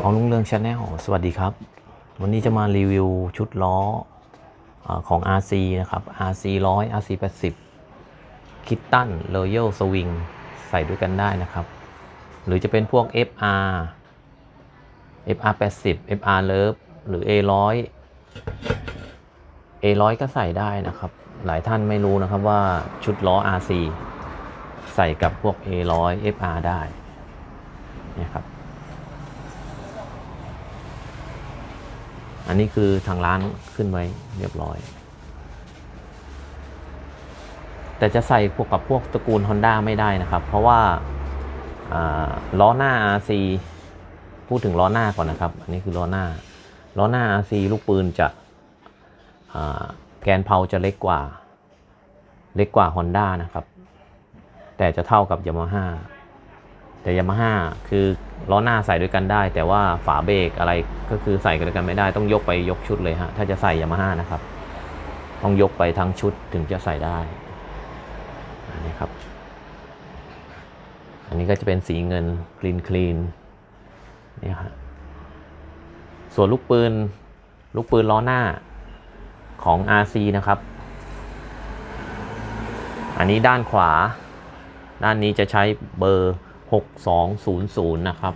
ของลุงเรืองชาแนลสวัสดีครับ วันนี้จะมารีวิวชุดล้ออของ RC นะครับ RC 100 RC 80คิตตัน Royal Swing ใส่ด้วยกันได้นะครับ หรือจะเป็นพวก FR FR 80 FR Love หรือ A 100 A 100ก็ใส่ได้นะครับ หลายท่านไม่รู้นะครับว่าชุดล้อ RC ใส่กับพวก A 100 FR ได้นี่ครับ อันนี้คือทางร้านขึ้นไว้เรียบร้อย แต่จะใส่พวกกับพวกตระกูล Honda ไม่ได้นะครับ เพราะว่าล้อหน้า RC พูดถึงล้อหน้าก่อนนะครับ อันนี้คือล้อหน้า ล้อหน้า RC ลูกปืนจะแกนเพาจะเล็กกว่า เล็กกว่า Honda นะครับ แต่จะเท่ากับ Yamaha แต่ยามาฮ่าคือ ล้อหน้าใส่ด้วยกันได้ แต่ว่าฝาเบรกอะไรก็คือใส่กันด้วยกันไม่ได้ต้องยกไปยกชุดเลยฮะถ้าจะใส่ยามาฮ่านะครับ ต้องยกไปทั้งชุดถึงจะใส่ได้อันนี้ครับ อันนี้ก็จะเป็นสีเงินคลีนคลีนนี่ฮะส่วนลูกปืนลูกปืนล้อหน้าของ RC นะครับ อันนี้ด้านขวา ด้านนี้จะใช้เบอร์ 6200 นะครับ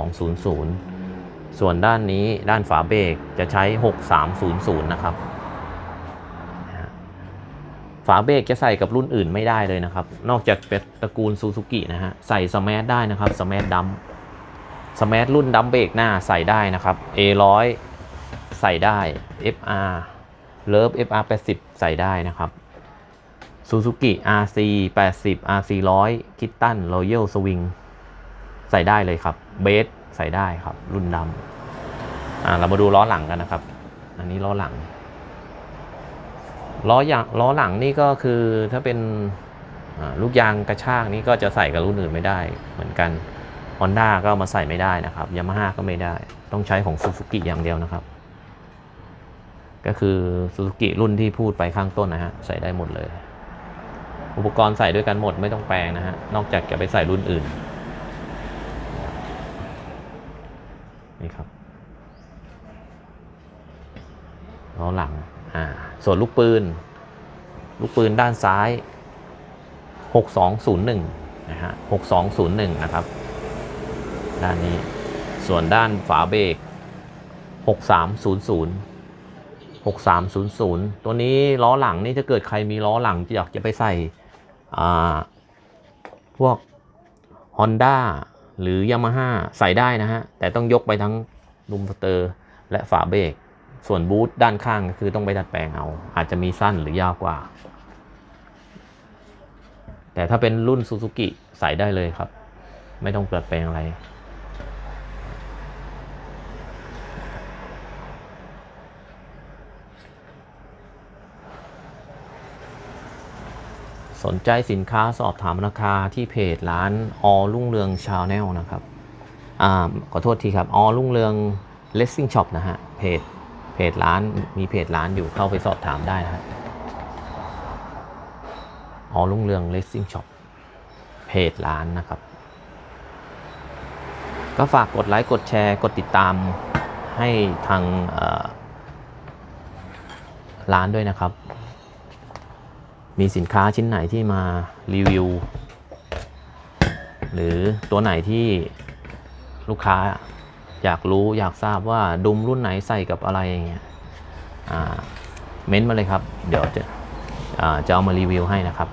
6200 ส่วนด้านนี้ด้านฝาเบรกจะใช้ 6300 นะครับนะฮะฝาเบรกจะใส่กับรุ่นอื่นไม่ได้เลยนะครับ นอกจากเป็นตระกูลซูซูกินะฮะ ใส่สมาร์ทได้นะครับสมาร์ทดัมสมาร์ทรุ่นดัมเบรกหน้าใส่ได้นะครับ A100 ใส่ได้ FR เลิฟ FR 80 ใส่ได้นะครับ ซูซูกิ RC 80 RC 100คิตตัน Royal Swing ใส่ได้เลยครับเบสใส่ได้ครับ รุ่นดำอ่าเรามาดูล้อหลังกันนะครับ อันนี้ล้อหลัง ล้อยางล้อหลังนี่ก็คือถ้าเป็นอ่าลูกยางกระชากนี่ก็จะใส่กับรุ่นอื่นไม่ได้เหมือนกัน Honda ก็มาใส่ไม่ได้นะครับ Yamaha ก็ไม่ได้ ต้องใช้ของซูซูกิอย่างเดียวนะครับ ก็คือซูซูกิรุ่นที่พูดไปข้างต้นนะฮะ ใส่ได้หมดเลย อุปกรณ์ใส่ด้วยกันหมดไม่ต้องแปลงนะฮะ นอกจากจะไปใส่รุ่นอื่น นี่ครับล้อหลัง อ่า ส่วนลูกปืน ลูกปืนด้านซ้าย 6201 นะฮะ 6201 นะครับ ด้านนี้ ส่วนด้านฝาเบรก 6300 6300 ตัวนี้ล้อหลังนี่ถ้าเกิดใครมีล้อหลังอยากจะไปใส่ พวก Honda หรือ Yamaha ใส่ได้นะฮะ แต่ต้องยกไปทั้งลุมสเตอร์และฝาเบรกส่วนบูทด้านข้างก็คือต้องไปดัดแปลงเอา อาจจะมีสั้นหรือยาวกว่า แต่ถ้าเป็นรุ่น Suzuki ใส่ได้เลยครับ ไม่ต้องเปิดแปลงอะไร สนใจสินค้าสอบถามราคาที่เพจร้านอรุ่งเรืองชาแนลนะครับอ่าขอโทษทีครับอรุ่งเรืองเลสซิ่งช็อปนะฮะเพจเพจร้านมีเพจร้านอยู่เข้าไปสอบถามได้นะฮะอรุ่งเรืองเลสซิ่งช็อปเพจร้านนะครับ ก็ฝากกดไลค์กดแชร์กดติดตามให้ทางร้านด้วยนะครับ มีสินค้าชิ้นไหนที่มารีวิว หรือตัวไหนที่ลูกค้าอยากรู้อยากทราบว่าดุมรุ่นไหนใส่กับอะไรอย่างเงี้ยเม้นต์มาเลยครับ เดี๋ยวจะจะเอามารีวิวให้นะครับ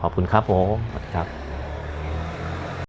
ขอบคุณครับผมสวัสดีครับ